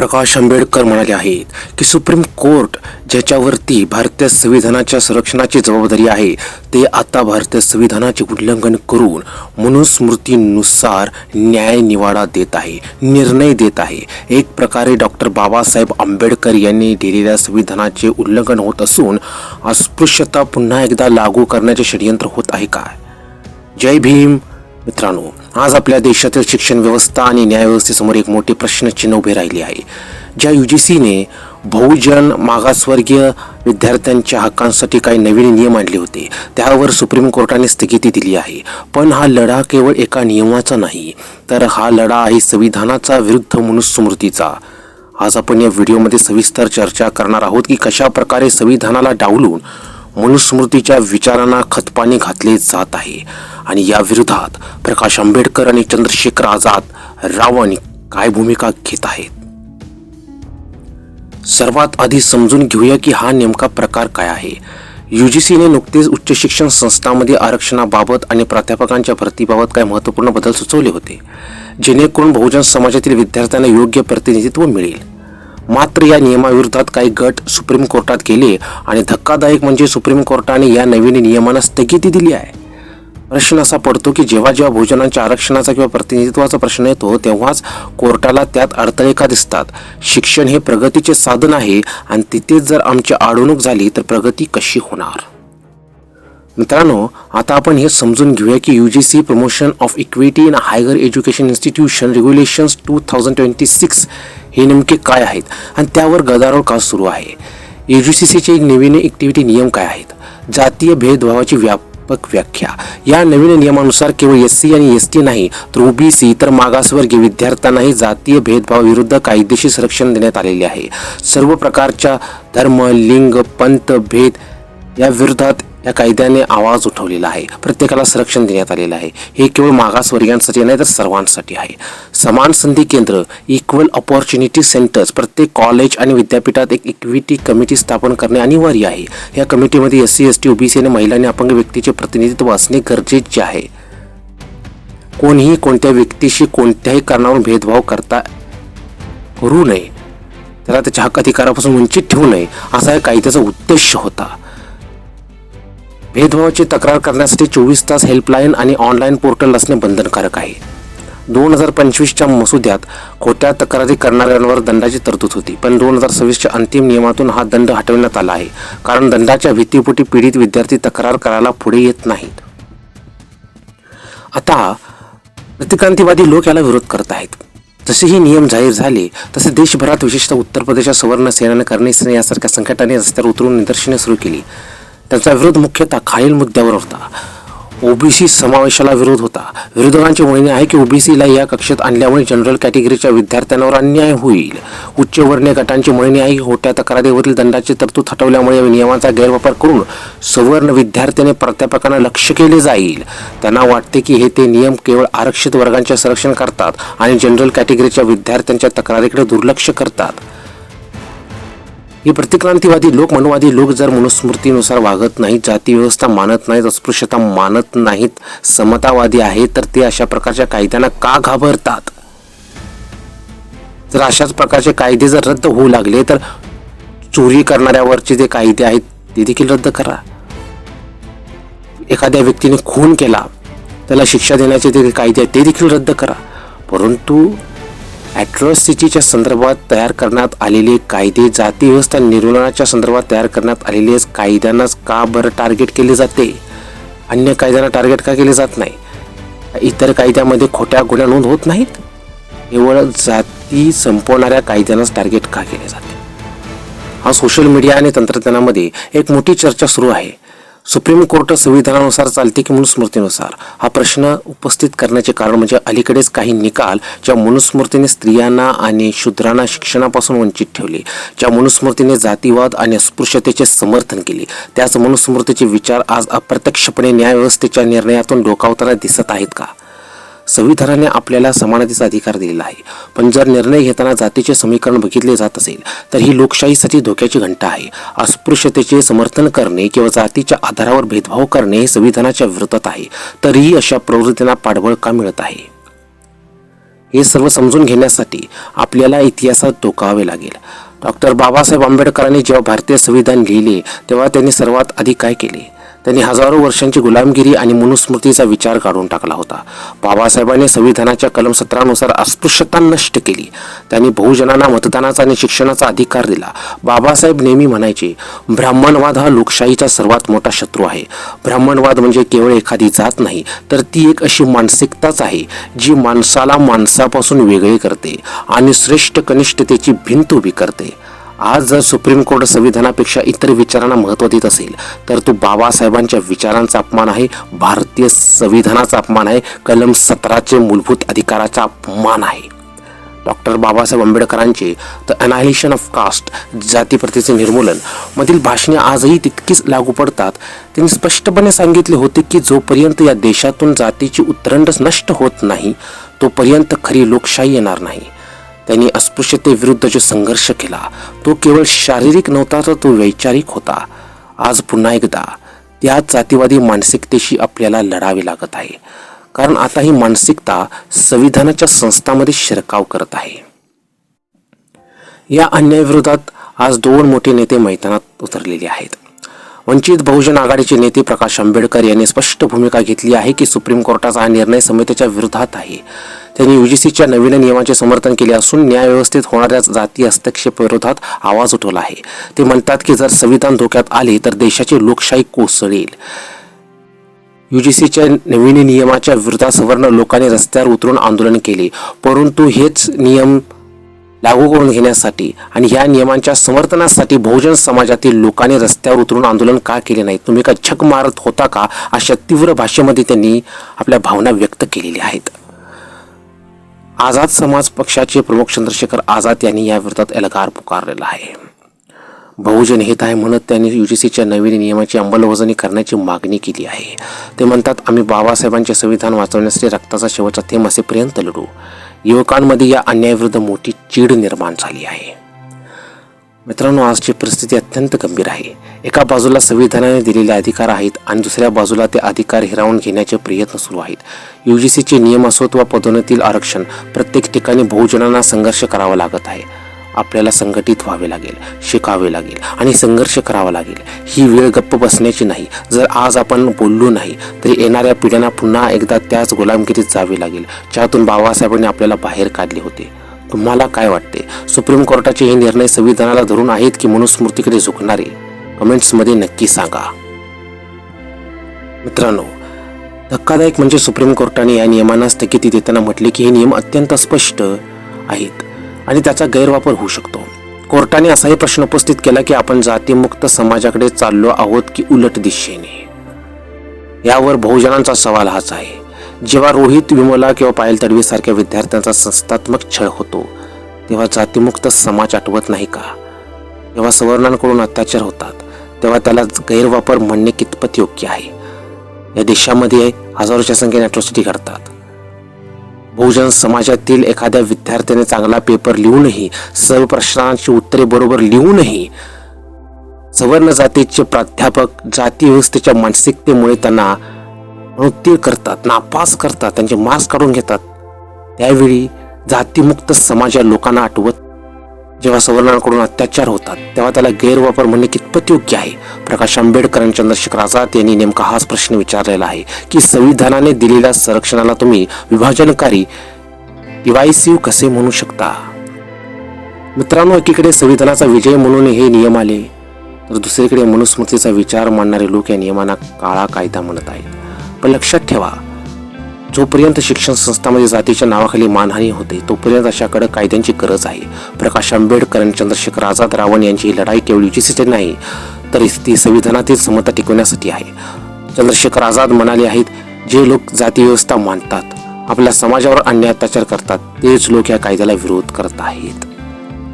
प्रकाश आंबेडकर म्हणाले आहेत की सुप्रीम कोर्ट ज्याच्यावरती भारतीय संविधानाच्या संरक्षणाची जबाबदारी आहे ते आता भारतीय संविधानाचे उल्लंघन करून मनुस्मृतीनुसार न्याय निवाडा देत आहे निर्णय देत आहे. एक प्रकारे डॉक्टर बाबासाहेब आंबेडकर यांनी दिलेल्या संविधानाचे उल्लंघन होत असून अस्पृश्यता पुन्हा एकदा लागू करण्याचे षडयंत्र होत आहे का? जय भीम मित्रांनो. आज आपल्या देशातील शिक्षण व्यवस्था आणि न्यायव्यवस्थेसमोर एक मोठे प्रश्नचिन्ह उभे राहिले आहे ज्या यू जी सीने बहुजन मागासवर्गीय विद्यार्थ्यांच्या हक्कांसाठी काही नवीन नियम आणले होते. त्यावर सुप्रीम कोर्टाने स्थगिती दिली आहे. पण हा लढा केवळ एका नियमाचा नाही तर हा लढा आहे संविधानाचा विरुद्ध मनुस्मृतीचा. आज आपण या व्हिडिओमध्ये सविस्तर चर्चा करणार आहोत की कशा प्रकारे संविधानाला डावलून मनुस्मृतीच्या विचारांना खतपाणी घातले जात आहे. आणि या विरोधात प्रकाश आंबेडकर आणि चंद्रशेखर आझाद रावण काय भूमिका घेत आहेत? सर्वात आधी समजून घेऊया की हा नेमका प्रकार काय आहे. यू जी सीने नुकतेच उच्च शिक्षण संस्थांमध्ये आरक्षणाबाबत आणि प्राध्यापकांच्या भरतीबाबत काही महत्त्वपूर्ण बदल सुचवले होते जेणेकरून बहुजन समाजातील विद्यार्थ्यांना योग्य प्रतिनिधित्व मिळेल. मात्र या नियमाविरोधात काही गट सुप्रीम कोर्टात गेले आणि धक्कादायक म्हणजे सुप्रीम कोर्टाने या नवीन नियमांना स्थगिती दिली आहे. प्रश्न असा पडतो की जेव्हा जेव्हा भोजनांच्या आरक्षणाचा किंवा प्रतिनिधित्वाचा प्रश्न येतो तेव्हाच कोर्टाला त्यात अडथळे का दिसतात. शिक्षण हे प्रगतीचे साधन आहे आणि तिथेच जर आमची आडवणूक झाली तर प्रगती कशी होणार? मित्रांनो आता आपण हे समजून घेऊया की U G C promotion of equity in higher education institution regulations two thousand twenty six हे नेमके काय आहेत? आणि त्यावर गदारोळ का सुरू आहे? यू जी सी सीचे नवीन ॲक्टिव्हिटी नियम काय आहेत? जातीय भेदभावाची व्याप व्यापक व्याख्या. या नवीन नियमानुसार केवळ एस सी आणि एस टी नाही तर ओबीसी इतर मागासवर्गीय विद्यार्थ्यांनाही जातीय भेदभावाविरुद्ध कायदेशीर संरक्षण देण्यात आलेले आहे. सर्व प्रकारच्या धर्म लिंग पंथ भेद या विरोधात या कायद्याने आवाज उठवलेला आहे. प्रत्येकाला संरक्षण देण्यात आलेलं आहे. हे केवळ मागासवर्गीयांसाठी नाही तर सर्वांसाठी आहे. समान संधी केंद्र इक्वल ऑपॉर्च्युनिटी सेंटर्स प्रत्येक कॉलेज आणि विद्यापीठात एक इक्विटी कमिटी स्थापन करणे अनिवार्य आहे. या कमिटीमध्ये S C S T OBC आणि महिला आणि अपंग व्यक्तीचे प्रतिनिधित्व असणे गरजेचे आहे. कोणीही कोणत्या व्यक्तीशी कोणत्याही कारणावरून भेदभाव करता करू नये. त्याला त्याच्या हक्क अधिकारापासून वंचित ठेवू नये. असा या कायद्याचा उद्देश होता. भेदभावाची तक्रार करण्यासाठी चोवीस तास हेल्पलाईन आणि ऑनलाईन पोर्टल असणे बंधनकारक आहे. दोन हजार पंचवीसच्या मसुद्यात खोट्या तक्रारी करणाऱ्यांवर दंडाची तरतूद होती पण दोन हजार सव्वीसच्या अंतिम नियमातून हा दंड हटवण्यात आला आहे कारण दंडाच्या भीतीपोटी पीडित विद्यार्थी तक्रार करायला पुढे येत नाहीत. आता प्रतिक्रांतीवादी लोक याला विरोध करत आहेत. जसे ही नियम जाहीर झाले तसे देशभरात विशेषतः उत्तर प्रदेशात सुवर्ण सेनाने करणे सेना यासारख्या संकटाने रस्त्यावर उतरून निदर्शने सुरू केली. त्यांचा विरोध मुख्यतः खालील मुद्द्यावर होता. ओबीसी समावेशाला विरोध होता. विरोधकांचे म्हणणे आहे की ओबीसीला या कक्षेत आणल्यामुळे जनरल कॅटेगरीच्या विद्यार्थ्यांवर अन्याय होईल. उच्चवर्णीय गटांचे म्हणणे आहे की खोट्या तक्रारीवरील दंडाची तरतूद हटवल्यामुळे या नियमांचा गैरवापर करून सवर्ण विद्यार्थ्याने प्राध्यापकांना लक्ष केले जाईल. त्यांना वाटते की हे ते नियम केवळ आरक्षित वर्गांचे संरक्षण करतात आणि जनरल कॅटेगरीच्या विद्यार्थ्यांच्या तक्रारीकडे दुर्लक्ष करतात. ही प्रतिक्रांतीवादी लोक मनवादी लोक जर मनुस्मृतीनुसार वागत नाहीत जाती व्यवस्था मानत नाहीत अस्पृश्यता मानत नाहीत समतावादी आहेत तर ते अशा प्रकारच्या कायद्यांना का घाबरतात? जर अशाच प्रकारचे कायदे जर रद्द होऊ लागले तर चोरी करणाऱ्यावरचे जे कायदे आहेत ते देखील रद्द करा. एखाद्या व्यक्तीने खून केला त्याला शिक्षा देण्याचे जे कायदे आहेत ते देखील रद्द करा. परंतु ॲट्रॉसिटीच्या संदर्भात तयार करण्यात आलेले कायदे जाती व्यवस्था निर्मूलनाच्या संदर्भात तयार करण्यात आलेले कायद्यांनाच का बरं टार्गेट केले जाते? अन्य कायद्यांना टार्गेट का केले जात नाही? इतर कायद्यामध्ये खोट्या गुन्ह्या नोंद होत नाहीत? केवळ जाती संपवणाऱ्या कायद्यांनाच टार्गेट का केले जाते? हा सोशल मीडिया आणि तंत्रज्ञानामध्ये एक मोठी चर्चा सुरू आहे. सुप्रीम कोर्ट संविधानानुसार चालते की मनुस्मृतीनुसार? हा प्रश्न उपस्थित करण्याचे कारण म्हणजे अलीकडेच काही निकाल ज्या मनुस्मृतीने स्त्रियांना आणि शूद्रांना शिक्षणापासून वंचित ठेवले ज्या मनुस्मृतीने जातीवाद आणि अस्पृश्यतेचे समर्थन केले त्याच मनुस्मृतीचे विचार आज अप्रत्यक्षपणे न्यायव्यवस्थेच्या निर्णयातून डोकावताना दिसत आहेत का? संविधानाने आपल्याला समानतेचा अधिकार दिलेला आहे. पण जर निर्णय घेताना जातीचे समीकरण बघितले जात असेल तर ही लोकशाहीसाठी धोक्याची घंटा आहे. अस्पृश्यतेचे समर्थन करणे किंवा जातीच्या आधारावर भेदभाव करणे हे संविधानाच्या विरोधात आहे. तरीही अशा प्रवृत्तींना पाठबळ का मिळत आहे? हे सर्व समजून घेण्यासाठी आपल्याला इतिहासात धोकावे लागेल. डॉक्टर बाबासाहेब आंबेडकरांनी जेव्हा भारतीय संविधान लिहिले तेव्हा त्यांनी सर्वात आधी काय केले? त्यांनी हजारो वर्षांची गुलामगिरी आणि मनुस्मृतीचा विचार काढून टाकला होता. बाबासाहेबांनी संविधानाच्या कलम सतरानुसार अस्पृश्यता नष्ट केली. त्यांनी बहुजनांना मतदानाचा आणि शिक्षणाचा अधिकार दिला. बाबासाहेब नेहमी म्हणायचे ब्राह्मणवाद हा लोकशाहीचा सर्वात मोठा शत्रू आहे. ब्राह्मणवाद म्हणजे केवळ एखादी जात नाही तर ती एक अशी मानसिकताच आहे जी माणसाला माणसापासून वेगळे करते आणि श्रेष्ठ कनिष्ठतेची भिंत उभी करते. आज जर सुप्रीम कोर्ट संविधानापेक्षा इतर विचारांना महत्त्व देत असेल तर तो बाबासाहेबांच्या विचारांचा अपमान आहे भारतीय संविधानाचा अपमान आहे कलम सतराचे मूलभूत अधिकाराचा अपमान आहे. डॉक्टर बाबासाहेब आंबेडकरांचे द अनायलेशन ऑफ कास्ट जातीप्रतीचे निर्मूलन मधील भाषणे आजही तितकीच लागू पडतात. त्यांनी स्पष्टपणे सांगितले होते की जोपर्यंत या देशातून जातीची उतरंड नष्ट होत नाही तोपर्यंत खरी लोकशाही येणार नाही. त्यांनी अस्पृश्यतेविरुद्ध जो संघर्ष केला तो केवळ शारीरिक नव्हता तर तो वैचारिक होता. आज पुन्हा एकदा त्या जातीवादी मानसिकतेशी आपल्याला लढावे लागत आहे. कारण आता ही मानसिकता संविधानाच्या संस्थामध्ये शिरकाव करत आहे. या अन्यायाविरोधात आज दोन मोठे नेते मैदानात उतरलेले आहेत. वंचित बहुजन आघाडीचे नेते प्रकाश आंबेडकर यांनी स्पष्ट भूमिका घेतली आहे की सुप्रीम कोर्टाचा हा निर्णय समितीच्या विरोधात आहे. त्यांनी युजीसीच्या नवीन नियमाचे समर्थन केले असून न्यायव्यवस्थेत होणाऱ्या जाती हस्तक्षेप विरोधात आवाज उठवला आहे. ते म्हणतात की जर संविधान धोक्यात आले तर देशाची लोकशाही कोसळेल. युजीसीच्या नवीन नियमाच्या विरोधात सवर्ण लोकांनी रस्त्यावर उतरून आंदोलन केले. परंतु हेच नियम लागू करून घेण्यासाठी आणि ह्या नियमांच्या समर्थनासाठी बहुजन समाजातील लोकांनी रस्त्यावर उतरून आंदोलन का केले नाही? तुम्ही का छक मारत होता का? अशा तीव्र भाषेमध्ये त्यांनी आपल्या भावना व्यक्त केलेल्या आहेत. आझाद समाज पक्षाचे प्रमुख चंद्रशेखर आझाद यांनी या विरोधात एल्गार पुकारलेला आहे. बहुजन हित आहे म्हणत त्यांनी यू जी सीच्या नवीन नियमाची अंमलबजावणी करण्याची मागणी केली आहे. ते म्हणतात आम्ही बाबासाहेबांचे संविधान वाचवण्यासाठी रक्ताचा शेवटचा थेंब असेपर्यंत लढू. युवकांमध्ये या अन्यायाविरुद्ध मोठी चीड निर्माण झाली आहे. मित्रांनो आजची परिस्थिती अत्यंत गंभीर आहे. एका बाजूला संविधानाने दिलेले अधिकार आहेत आणि दुसऱ्या बाजूला ते अधिकार हिरावून घेण्याचे प्रयत्न सुरू आहेत. यू जी सीचे नियम असोत वा पदोन्नतील आरक्षण प्रत्येक ठिकाणी बहुजनांना संघर्ष करावा लागत आहे. आपल्याला संघटित व्हावे लागेल शिकावे लागेल आणि संघर्ष करावा लागेल. ही वेळ गप्प बसण्याची नाही. जर आज आपण बोललो नाही तरी येणाऱ्या पिढ्यांना पुन्हा एकदा त्याच गुलामगिरीत जावे लागेल ज्यातून बाबासाहेबांनी आपल्याला बाहेर काढले होते. तुम्हाला काय वाटते? सुप्रीम कोर्टाचे हे निर्णय संविधानाला धरून आहेत की मनुस्मृतीकडे झुकणारे? कमेंट्समध्ये नक्की सांगा. मित्रांनो धक्कादायक म्हणजे सुप्रीम कोर्टाने या नियमांना स्थगिती देताना म्हटले की हे नियम अत्यंत स्पष्ट आहेत आणि त्याचा गैरवापर होऊ शकतो. कोर्टाने असाही प्रश्न उपस्थित केला की आपण जातीमुक्त समाजाकडे चाललो आहोत की उलट दिशेने. यावर बहुजनांचा सवाल हाच आहे. जेव्हा रोहित विमला किंवा पायल तडवी सारख्या विद्यार्थ्यांचा संस्थात्मक छळ होतो तेव्हा जातीमुक्त समाज आठवत नाही का? तेव्हा सवर्णांकडून अत्याचार होतात. तेव्हा त्याला गैरवापर म्हणणे कितपत योग्य आहे? या देशामध्ये हजारोच्या संख्येने अट्रॉसिटी घडतात. बहुजन समाजातील एखाद्या विद्यार्थ्याने चांगला पेपर लिहूनही सर्व प्रश्नांची उत्तरे बरोबर लिहूनही सवर्ण जातीचे प्राध्यापक जाती व्यवस्थेच्या मानसिकतेमुळे त्यांना नृत्य करतात नापास करतात त्यांचे मार्क्स काढून घेतात. त्यावेळी जातीमुक्त समाज या लोकांना आठवत जेव्हा सवर्णांकडून अत्याचार होतात तेव्हा त्याला गैरवापर म्हणणे कितपत योग्य आहे? प्रकाश आंबेडकर आणि चंद्रशेखर आझाद यांनी नेमका हाच प्रश्न विचारलेला आहे की संविधानाने दिलेल्या संरक्षणाला तुम्ही विभाजनकारी डिवायसिव्ह कसे म्हणू शकता? मित्रांनो एकीकडे संविधानाचा विजय म्हणून हे नियम आले तर दुसरीकडे मनुस्मृतीचा विचार मांडणारे लोक या नियमांना काळा कायदा म्हणत आहेत. पण लक्षात ठेवा जोपर्यंत शिक्षण संस्थांमध्ये जातीच्या नावाखाली मानहानी होते तोपर्यंत अशाकडे कायद्यांची गरज आहे. प्रकाश आंबेडकर आणि चंद्रशेखर आझाद रावण यांची ही लढाई केवळ युजीसीची नाही तर ती संविधानातील समता टिकवण्यासाठी आहे. चंद्रशेखर आझाद म्हणाले आहेत जे लोक जाती व्यवस्था मानतात आपल्या समाजावर अन्याय अत्याचार करतात तेच लोक या कायद्याला विरोध करत आहेत.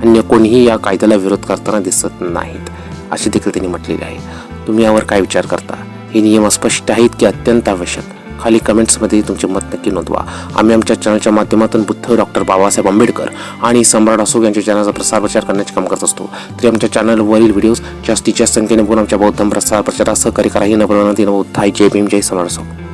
अन्य कोणीही या कायद्याला विरोध करताना दिसत नाहीत असे देखील त्यांनी म्हटलेले आहे. तुम्ही यावर काय विचार करता? हे नियम स्पष्ट आहेत की अत्यंत आवश्यक? खाली कमेंट्समध्ये तुमचे मत नक्की नोंदवा. आम्ही आमच्या चॅनलच्या माध्यमातून बुद्ध डॉक्टर बाबासाहेब आंबेडकर आणि सम्राट अशोक यांच्या चॅनलचा प्रसार प्रचार करण्याचे काम करत असतो. तरी आमच्या चॅनलवरील व्हिडिओज जास्तीत जास्त संख्येने बघून आमच्या बौद्ध प्रसार प्रचारात सहकार्य करा. ही नवनवीन बौद्ध जय भीम जय सम्राट अशोक.